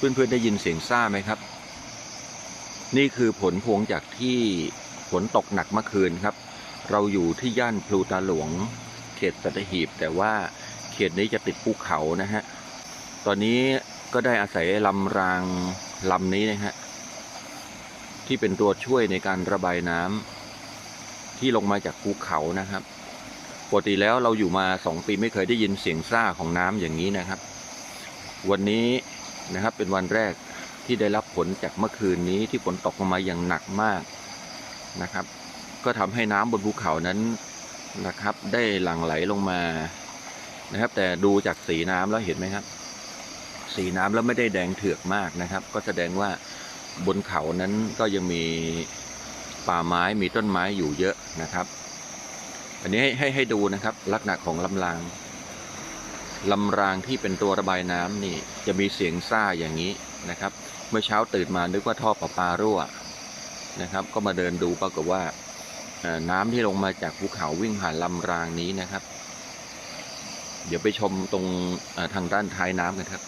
เพื่อนๆได้ยินเสียงซ่าไหมครับ นี่คือผลพวงจากที่ฝนตกหนักเมื่อคืนครับ เราอยู่ที่ย่านพลูตาหลวง เขตสัตหีบ แต่ว่าเขตนี้จะติดภูเขานะฮะ ตอนนี้ก็ได้อาศัยลำรางลำนี้นะฮะที่เป็นตัวช่วยในการระบายน้ำที่ลงมาจากภูเขานะครับปกติแล้วเราอยู่มาสองปีไม่เคยได้ยินเสียงซ่าของน้ำอย่างนี้นะครับ วันนี้ นะครับ เป็นวันแรกที่ได้รับผลจากเมื่อคืนนี้ที่ฝนตกลงมาอย่างหนักมากนะครับ ก็ทำให้น้ำบนภูเขานั้นนะครับ ได้หลั่งไหลลงมานะครับ แต่ดูจากสีน้ำแล้วเห็นไหมครับ สีน้ำแล้วไม่ได้แดงเถือกมากนะครับ ก็แสดงว่าบนเขานั้นก็ยังมีป่าไม้มีต้นไม้อยู่เยอะนะครับ อันนี้ให้ให้ให้ดูนะครับ ลักษณะของลำราง ลำรางที่เป็นตัวระบายน้ำนี่จะมีเสียงซ่าอย่างนี้นะครับ เมื่อเช้าตื่นมานึกว่าท่อประปารั่วนะครับ ก็มาเดินดูปรากฏว่าน้ำที่ลงมาจากภูเขาวิ่งผ่านลำรางนี้นะครับ เดี๋ยวไปชมตรงทางด้านท้ายน้ำกันครับ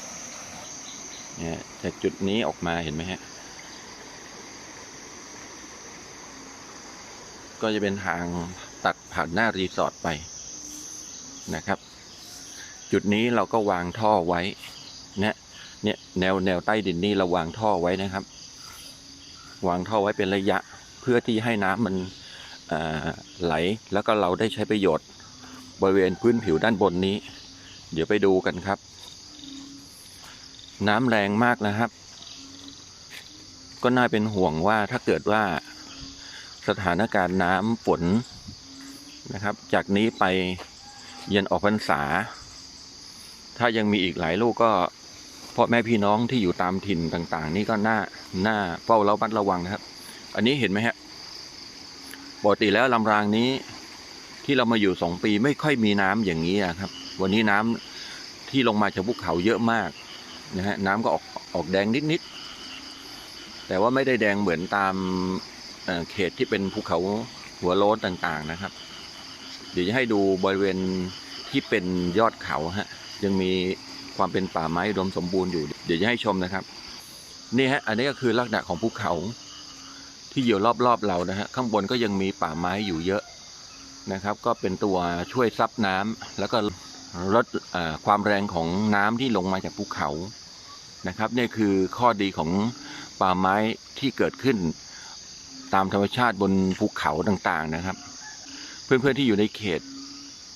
เนี่ยจากจุดนี้ออกมาเห็นไหมฮะ ก็จะเป็นทางตัดผ่านหน้ารีสอร์ทไปนะครับ จุดนี้เราก็วางท่อไว้เนี่ยเนี่ยแนวแนวใต้ดินนี่เราวางท่อไว้นะครับ วางท่อไว้เป็นระยะเพื่อที่ให้น้ำมันไหลแล้วก็เราได้ใช้ประโยชน์ บริเวณพื้นผิวด้านบนนี้ เดี๋ยวไปดูกันครับ น้ำแรงมากนะครับ ก็น่าเป็นห่วงว่าถ้าเกิดว่าสถานการณ์น้ำฝนนะครับ จากนี้ไปเย็นออกพรรษา ถ้ายังมีอีกหลายลูกก็พ่อแม่พี่น้องที่อยู่ตามถิ่นต่าง ๆ นี่ก็น่าน่าเฝ้าระมัดระวังนะครับ อันนี้เห็นไหมฮะปกติแล้วลำรางนี้ที่เรามาอยู่สองปีไม่ค่อยมีน้ำอย่างนี้นะครับ วันนี้น้ำที่ลงมาจากภูเขาเยอะมากนะฮะน้ำก็ออกออกแดงนิดๆแต่ว่าไม่ได้แดงเหมือนตามเเขตที่เป็นภูเขาหัวโล้นต่างๆนะครับ เดี๋ยวจะให้ดูบริเวณที่เป็นยอดเขาฮะ ยังมีความเป็นป่าไม้อุดมสมบูรณ์อยู่ เดี๋ยวจะให้ชมนะครับ นี่ฮะ อันนี้ก็คือลักษณะของภูเขาที่อยู่รอบๆเรานะฮะ ข้างบนก็ยังมีป่าไม้อยู่เยอะนะครับ ก็เป็นตัวช่วยซับน้ำแล้วก็ลดความแรงของน้ำที่ลงมาจากภูเขานะครับ นี่คือข้อดีของป่าไม้ที่เกิดขึ้น ตามธรรมชาติบนภูเขาต่างๆนะครับ เพื่อนๆที่อยู่ในเขต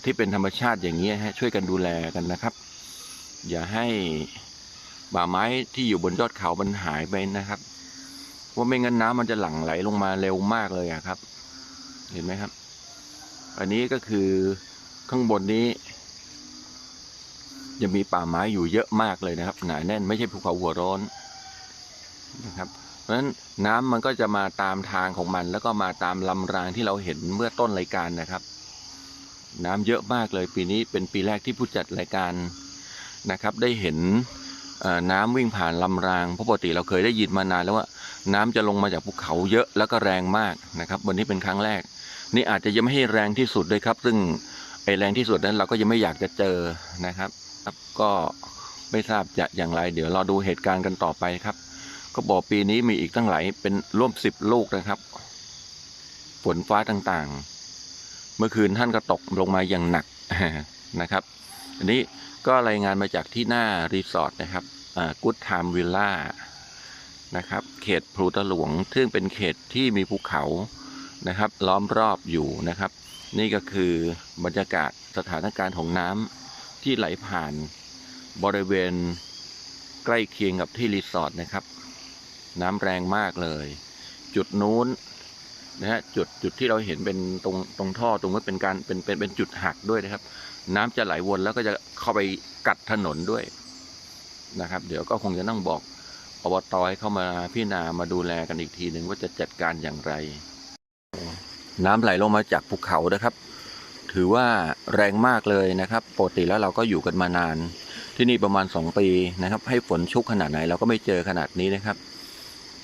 ที่เป็นธรรมชาติอย่างนี้ฮะช่วยกันดูแลกันนะครับ อย่าให้ป่าไม้ที่อยู่บนยอดเขามันหายไปนะครับว่าไม่งั้นน้ำมันจะหลั่งไหลลงมาเร็วมากเลยอะครับ เห็นไหมครับ อันนี้ก็คือข้างบนนี้ยังมีป่าไม้อยู่เยอะมากเลยนะครับหนาแน่นไม่ใช่ภูเขาหัวร้อนนะครับ เพราะฉะนั้นน้ำมันก็จะมาตามทางของมัน แล้วก็มาตามลำรางที่เราเห็นเมื่อต้นรายการนะครับ น้ำเยอะมากเลยปีนี้เป็นปีแรกที่ผู้จัดรายการนะครับ ได้เห็นน้ำวิ่งผ่านลำรางเพราะปกติเราเคยได้ยินมานานแล้วว่าน้ำจะลงมาจากภูเขาเยอะแล้วก็แรงมากนะครับ วันนี้เป็นครั้งแรก นี่อาจจะยังไม่ให้แรงที่สุดเลยครับ ซึ่งไอแรงที่สุดนั้นเราก็ยังไม่อยากจะเจอนะครับครับก็ไม่ทราบจะอย่างไร เดี๋ยวรอดูเหตุการณ์กันต่อไปครับ ก็บอกปีนี้มีอีกตั้งหลายเป็นร่วมสิบลูกนะครับ ฝนฟ้าต่างๆ เมื่อคืนท่านก็ตกลงมาอย่างหนักนะครับ อันนี้ก็รายงานมาจากที่หน้ารีสอร์ทนะครับกูดไทม์วิลล่านะครับ เขตพลูตะหลวง ซึ่งเป็นเขตที่มีภูเขานะครับ ล้อมรอบอยู่นะครับ นี่ก็คือบรรยากาศสถานการณ์ของน้ำที่ไหลผ่านบริเวณใกล้เคียงกับที่รีสอร์ทนะครับ น้ำแรงมากเลย จุดนู้น นะฮะจุดจุดที่เราเห็นเป็นตรงตรงท่อตรงนั้นเป็นการเป็นเป็นเป็นจุดหักด้วยนะครับ น้ำจะไหลวนแล้วก็จะเข้าไปกัดถนนด้วยนะครับ เดี๋ยวก็คงจะต้องบอกอบตให้เข้ามาพิจารณามาดูแลกันอีกทีหนึ่งว่าจะจัดการอย่างไร น้ำไหลลงมาจากภูเขานะครับ ถือว่าแรงมากเลยนะครับปกติแล้วเราก็อยู่กันมานาน ที่นี่ประมาณ 2 ปีนะครับ ให้ฝนชุกขนาดไหนเราก็ไม่เจอขนาดนี้นะครับ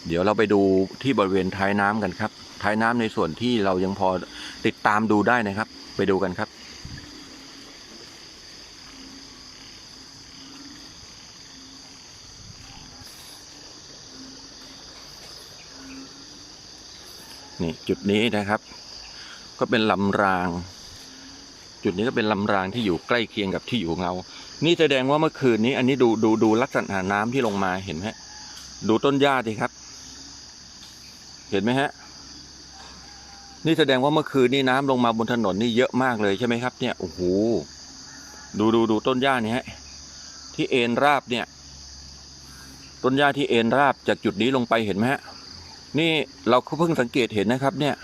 เดี๋ยวเราไปดูที่บริเวณท้ายน้ำกันครับ ท้ายน้ำในส่วนที่เรายังพอติดตามดูได้นะครับ ไปดูกันครับนี่จุดนี้นะครับ ก็เป็นลำราง จุดนี้ก็เป็นลำรางที่อยู่ใกล้เคียงกับที่อยู่เงา นี่แสดงว่าเมื่อคืนนี้ อันนี้ดูดูดูลักษณะน้ำที่ลงมาเห็นไหมดูต้นหญ้าดีครับ เห็นไหมฮะ นี่แสดงว่าเมื่อคืนนี้น้ำลงมาบนถนนนี่เยอะมากเลยใช่ไหมครับ เนี่ยโอ้โหดูดูดูต้นหญ้านี่ฮะที่เอ็นราบเนี่ย ต้นหญ้าที่เอ็นราบจากจุดนี้ลงไปเห็นไหมฮะนี่เราเพิ่งสังเกตเห็นนะครับ เนี่ย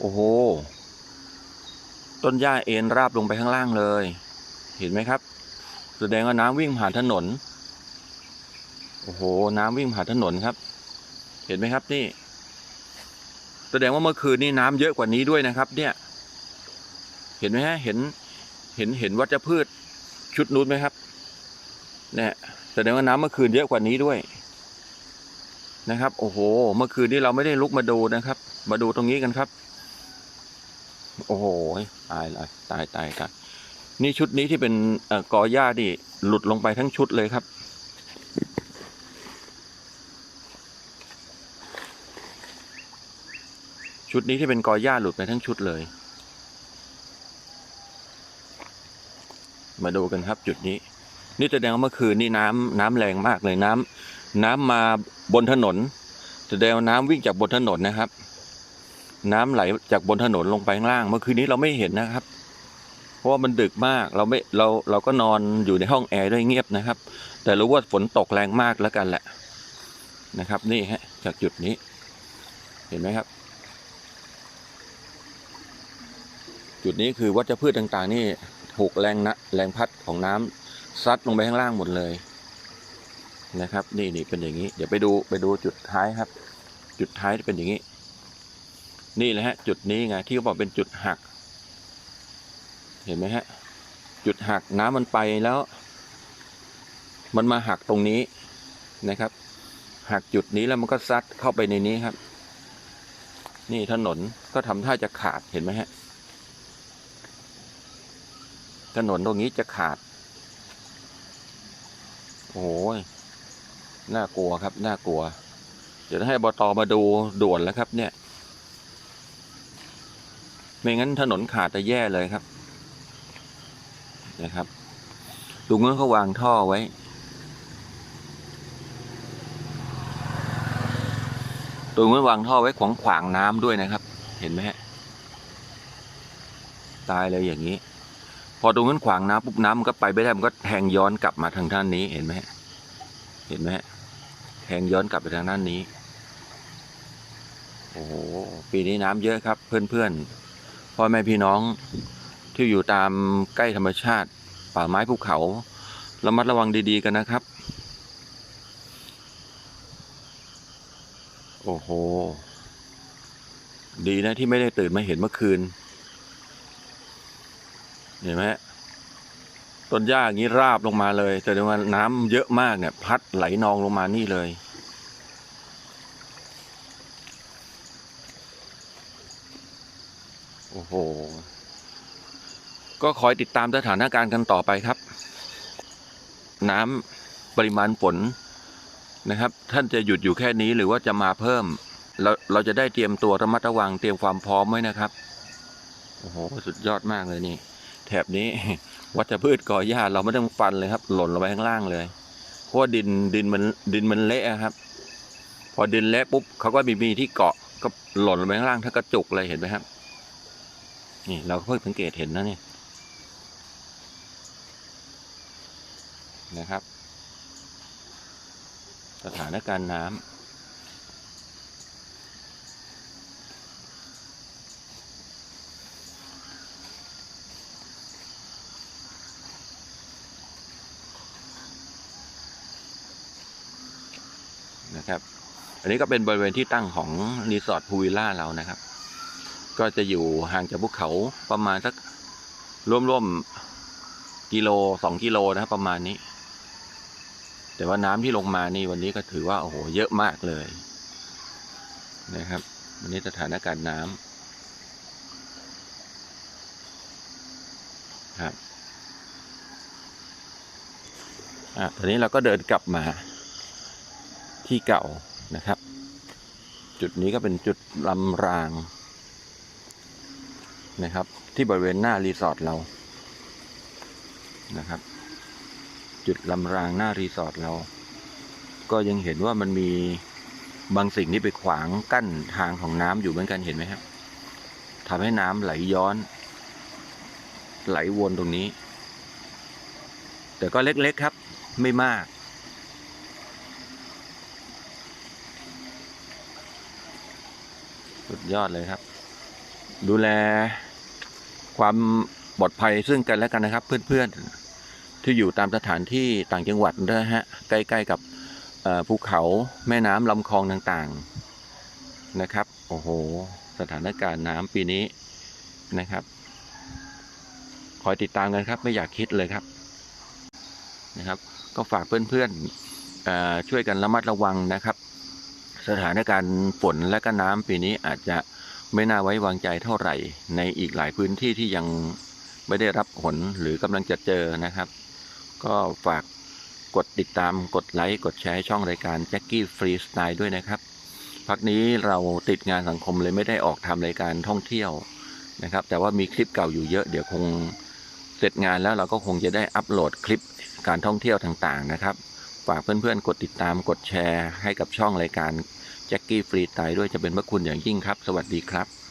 โอ้โห ต้นหญ้าเอ็นราบลงไปข้างล่างเลย เห็นไหมครับ แสดงว่าน้ำวิ่งผ่านถนน โอ้โห น้ำวิ่งผ่านถนนครับ เห็นไหมครับนี่ แสดงว่าเมื่อคืนนี้น้ำเยอะกว่านี้ด้วยนะครับ เนี่ย เห็นไหมฮะ เห็น เห็น เห็นวัชพืชชุดนู้นไหมครับ เนี่ยแสดงว่าน้ำเมื่อคืนเยอะกว่านี้ด้วย นะครับ โอ้โห เมื่อคืนนี้เราไม่ได้ลุกมาดูนะครับ มาดูตรงนี้กันครับ โอ้โห ตายเลยตายตายตายนี่ชุดนี้ที่เป็นกอหญ้าดิหลุดลงไปทั้งชุดเลยครับ ชุดนี้ที่เป็นกอหญ้าหลุดไปทั้งชุดเลย มาดูกันครับจุดนี้ นี่แสดงว่าเมื่อคืนนี่น้ำน้ำแรงมากเลยน้ำน้ำมาบนถนนแสดงว่าน้ำวิ่งจากบนถนนนะครับ น้ำไหลจากบนถนนลงไปข้างล่าง เมื่อคืนนี้เราไม่เห็นนะครับ เพราะว่ามันดึกมากเราไม่เราเราก็นอนอยู่ในห้องแอร์ด้วยเงียบนะครับ แต่รู้ว่าฝนตกแรงมากแล้วกันแหละนะครับ นี่ฮะจากจุดนี้ เห็นไหมครับ จุดนี้คือวัชพืชต่างๆ นี่ถูกแรงนะแรงพัดของน้ำซัดลงไปข้างล่างหมดเลยนะครับ นี่นี่เป็นอย่างนี้ เดี๋ยวไปดูไปดูจุดท้ายครับ จุดท้ายจะเป็นอย่างนี้ นี่แหละฮะ จุดนี้ไงที่เขาบอกเป็นจุดหัก เห็นไหมฮะ จุดหักน้ำมันไปแล้ว มันมาหักตรงนี้นะครับ หักจุดนี้แล้วมันก็ซัดเข้าไปในนี้ครับ นี่ถนนก็ทำท่าจะขาดเห็นไหมฮะ ถนนตรงนี้จะขาด โอ้ยน่ากลัวครับ น่ากลัว เดี๋ยวให้บตมาดูด่วนแล้วครับ เนี่ย ไม่งั้นถนนขาดจะแย่เลยครับ นะครับตรงนั้นเขาวางท่อไว้ตรงนั้นวางท่อไว้ขวางขวางน้ำด้วยนะครับ เห็นไหมฮะ ตายเลยอย่างนี้ พอตรงนั้นขวางน้ำปุ๊บน้ำมันก็ไปไม่ได้มันก็แทงย้อนกลับมาทางด้านนี้เห็นไหมเห็นไหมแทงย้อนกลับไปทางด้านนี้ โอ้โหปีนี้น้ำเยอะครับ เพื่อนๆพ่อแม่พี่น้องที่อยู่ตามใกล้ธรรมชาติ ป่าไม้ภูเขาระมัดระวังดีๆกันนะครับ โอ้โห ดีนะที่ไม่ได้ตื่นมาเห็นเมื่อคืน เห็นไหมต้นหญ้าอย่างนี้ราบลงมาเลย แต่ว่าน้ำเยอะมากเนี่ย พัดไหลนองลงมานี่เลย โอ้โห ก็คอยติดตามสถานการณ์กันต่อไปครับ น้ำปริมาณฝนนะครับ ท่านจะหยุดอยู่แค่นี้หรือว่าจะมาเพิ่ม เราเราจะได้เตรียมตัวระมัดระวังเตรียมความพร้อมไว้นะครับ โอ้โห สุดยอดมากเลยนี่ แถบนี้ วัชพืชก่อหญ้าเราไม่ต้องฟันเลยครับ หล่นลงไปข้างล่างเลย เพราะว่าดินดินมันดินมันเละครับ พอดินเละปุ๊บเขาก็มีมีที่เกาะก็หล่นลงไปข้างล่างถ้ากระจุกเลยเห็นไหมครับ นี่เราก็เพิ่งสังเกตเห็นนะเนี่ยนะครับ สถานการณ์น้ำ นะครับ อันนี้ก็เป็นบริเวณที่ตั้งของรีสอร์ทพูวิลล่าเรานะครับ ก็จะอยู่ห่างจากภูเขาประมาณสักร่วมๆกิโลสองกิโลนะครับประมาณนี้ แต่ว่าน้ำที่ลงมานี่วันนี้ก็ถือว่าโอ้โหเยอะมากเลย นะครับวันนี้สถานการณ์น้ำครับอะตอนนี้เราก็เดินกลับมา ที่เก่านะครับ จุดนี้ก็เป็นจุดลำรางนะครับ ที่บริเวณหน้ารีสอร์ทเรานะครับ จุดลำรางหน้ารีสอร์ทเรา ก็ยังเห็นว่ามันมีบางสิ่งที่ไปขวางกั้นทางของน้ำอยู่เหมือนกันเห็นไหมครับทำให้น้ำไหลย้อน ไหลวนตรงนี้ แต่ก็เล็กๆครับ ไม่มาก สุดยอดเลยครับ ดูแลความปลอดภัยซึ่งกันและกันนะครับ เพื่อนๆที่อยู่ตามสถานที่ต่างจังหวัดนะฮะใกล้ๆกับภูเขาแม่น้ำลำคลองต่างๆนะครับ โอ้โห สถานการณ์น้ำปีนี้นะครับ คอยติดตามกันครับ ไม่อยากคิดเลยครับนะครับ ก็ฝากเพื่อนๆเอ่อช่วยกันระมัดระวังนะครับ สถานการณ์ฝนและก็น้ำปีนี้อาจจะไม่น่าไว้วางใจเท่าไหร่ ในอีกหลายพื้นที่ที่ยังไม่ได้รับผลหรือกำลังจะเจอนะครับ ก็ฝากกดติดตามกดไลค์ กดแชร์ช่องรายการแจ็คกี้ฟรีสไตล์ด้วยนะครับ พักนี้เราติดงานสังคมเลยไม่ได้ออกทำรายการท่องเที่ยวนะครับ แต่ว่ามีคลิปเก่าอยู่เยอะเดี๋ยวคงเสร็จงานแล้วเราก็คงจะได้อัปโหลดคลิปการท่องเที่ยวต่างๆนะครับ ฝากเพื่อนๆ กดติดตามกดแชร์ให้กับช่องรายการแจ็คกี้ฟรีสไตล์ด้วยจะเป็นพระคุณอย่างยิ่งครับ สวัสดีครับ